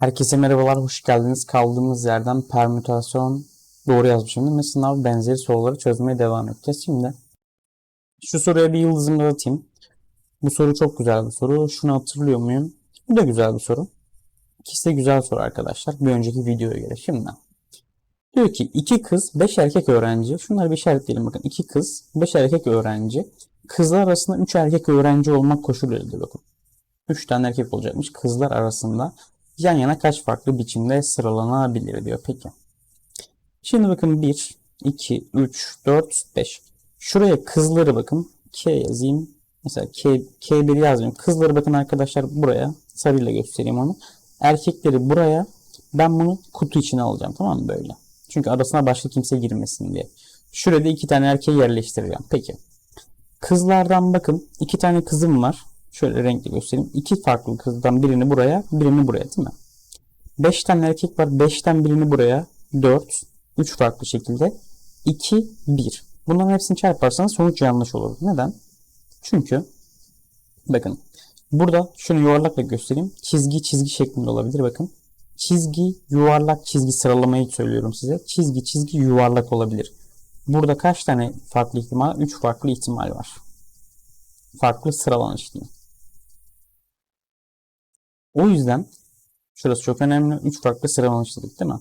Herkese merhabalar, hoş geldiniz. Kaldığımız yerden permütasyon doğru yazmışım mi? Sınav benzeri soruları çözmeye devam edeceğiz. Şimdi şu soruya bir yıldızımı atayım. Bu soru çok güzel bir soru. Şunu hatırlıyor muyum? Bu da güzel bir soru. İkisi de güzel soru arkadaşlar. Bir önceki videoya göre. Şimdi diyor ki iki kız, beş erkek öğrenci. Şunları bir işaretleyelim bakın. İki kız, beş erkek öğrenci. Kızlar arasında üç erkek öğrenci olmak koşuluyla bakın. Üç tane erkek olacakmış kızlar arasında yan yana kaç farklı biçimde sıralanabilir diyor. Peki. Şimdi bakın 1, 2, 3, 4, 5. Şuraya kızları bakın. K yazayım. Mesela K, K1 yazmayayım. Kızları bakın arkadaşlar buraya. Sarıyla göstereyim onu. Erkekleri buraya. Ben bunu kutu içine alacağım. Tamam mı böyle? Çünkü arasına başka kimse girmesin diye. Şurada iki tane erkeği yerleştireceğim. Peki. Kızlardan bakın. iki tane kızım var. Şöyle renkli göstereyim. İki farklı kızdan birini buraya, birini buraya değil mi? Beş tane erkek var. Beşten birini buraya. Dört. Üç farklı şekilde. İki, bir. Bunların hepsini çarparsanız sonuç yanlış olur. Neden? Çünkü bakın burada şunu yuvarlakla göstereyim. Çizgi çizgi şeklinde olabilir. Bakın. Çizgi, yuvarlak çizgi sıralamayı söylüyorum size. Çizgi çizgi yuvarlak olabilir. Burada kaç tane farklı ihtimal? Üç farklı ihtimal var. Farklı sıralanış diyeyim. O yüzden şurası çok önemli. 3 farklı sıralanış dedik değil mi?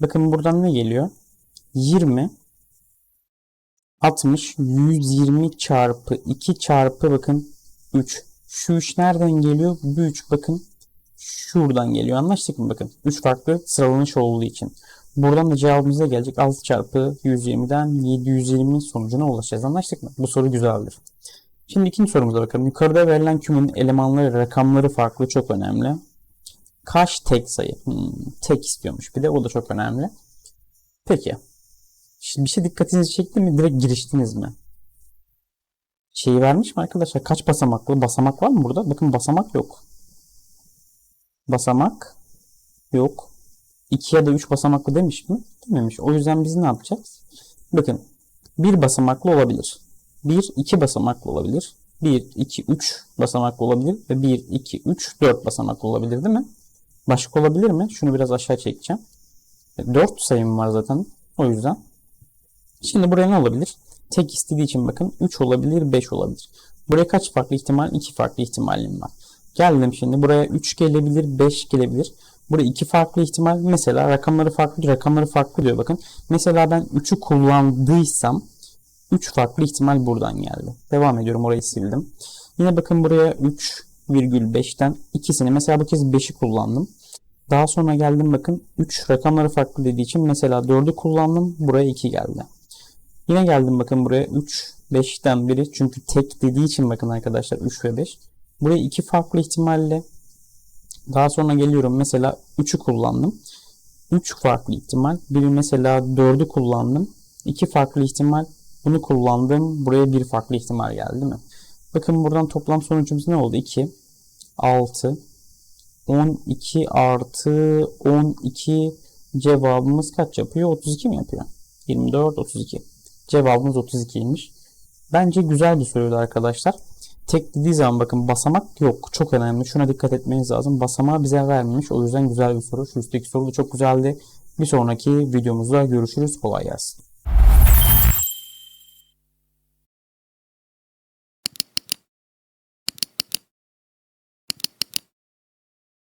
Bakın buradan ne geliyor? 20 60 120 çarpı 2 çarpı bakın 3. Şu 3 nereden geliyor? Bu 3 bakın şuradan geliyor. Anlaştık mı? Bakın 3 farklı sıralanış olduğu için. Buradan da cevabımız gelecek. 6 çarpı 120'den 720 sonucuna ulaşacağız. Anlaştık mı? Bu soru güzeldir. Şimdi ikinci sorumuza bakalım. Yukarıda verilen kümenin elemanları, rakamları farklı çok önemli. Kaç tek sayı? Hmm, tek istiyormuş bir de o da çok önemli. Peki. Şimdi bir şey dikkatinizi çekti mi? Direkt giriştiniz mi? Şeyi vermiş mi arkadaşlar? Kaç basamaklı? Basamak var mı burada? Bakın basamak yok. Basamak yok. 2 ya da 3 basamaklı demiş mi? Dememiş. O yüzden biz ne yapacağız? Bakın bir basamaklı olabilir. 1, 2 basamaklı olabilir. 1, 2, 3 basamaklı olabilir. Ve 1, 2, 3, 4 basamaklı olabilir değil mi? Başka olabilir mi? Şunu biraz aşağı çekeceğim. 4 sayım var zaten. O yüzden. Şimdi buraya ne olabilir? Tek istediği için bakın 3 olabilir, 5 olabilir. Buraya kaç farklı ihtimal? 2 farklı ihtimalim var. Geldim şimdi. Buraya 3 gelebilir, 5 gelebilir. Buraya iki farklı ihtimal. Mesela rakamları farklı, rakamları farklı diyor bakın. Mesela ben 3'ü kullandıysam 3 farklı ihtimal buradan geldi. Devam ediyorum orayı sildim. Yine bakın buraya 3,5'ten ikisini mesela bu kez 5'i kullandım. Daha sonra geldim bakın 3 rakamları farklı dediği için mesela 4'ü kullandım. Buraya 2 geldi. Yine geldim bakın buraya 3 5'ten biri çünkü tek dediği için bakın arkadaşlar 3 ve 5. Buraya 2 farklı ihtimalle daha sonra geliyorum mesela 3'ü kullandım. 3 farklı ihtimal. Biri mesela 4'ü kullandım. 2 farklı ihtimal. Bunu kullandım. Buraya bir farklı ihtimal geldi değil mi? Bakın buradan toplam sonucumuz ne oldu? 2, 6, 12 artı 12 cevabımız kaç yapıyor? 32 mi yapıyor? 24, 32. Cevabımız 32'ymiş. Bence güzel bir soruydu arkadaşlar. Tek dediği zaman bakın basamak yok. Çok önemli. Şuna dikkat etmeniz lazım. Basamağı bize vermemiş. O yüzden güzel bir soru. Şu üstteki soru da çok güzeldi. Bir sonraki videomuzda görüşürüz. Kolay gelsin.